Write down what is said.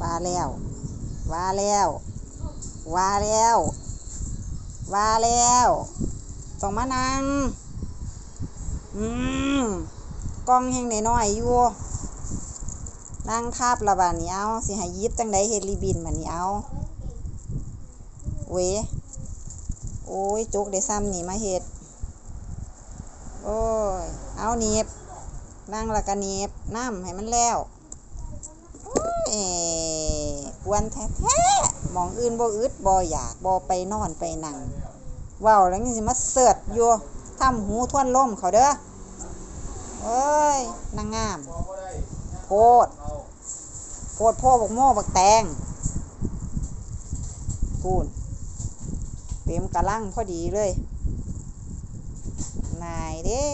ว่าแล้ว ว่าแล้ว ว่าแล้ว ว่าแล้วต้องมานั่งอืมกล้องแห้งน้อยอยู่นั่งทาบระบานี้เอาสิหายิบจังไดเฮลิบินมานี้เอาเว้ โอ้ยจุกได้ซ้ำนี่มาเฮ็ด โอ้ย เอาหนีบนั่งละก็หนีบน้ำให้มันแล้วโอ้ยกวนแท้ๆมองอื่นบ่อึดบ่อยากบ่ไปนอนไปนั่งว้าวแล้วนี่สิมาเสิร์ชอยู่ทำหูทวนลมเขาเด้อเอ้ยนางงาม โพด โพดโพบักโม่บักแตงพูน เต็มกระลังพอดีเลยนายเด้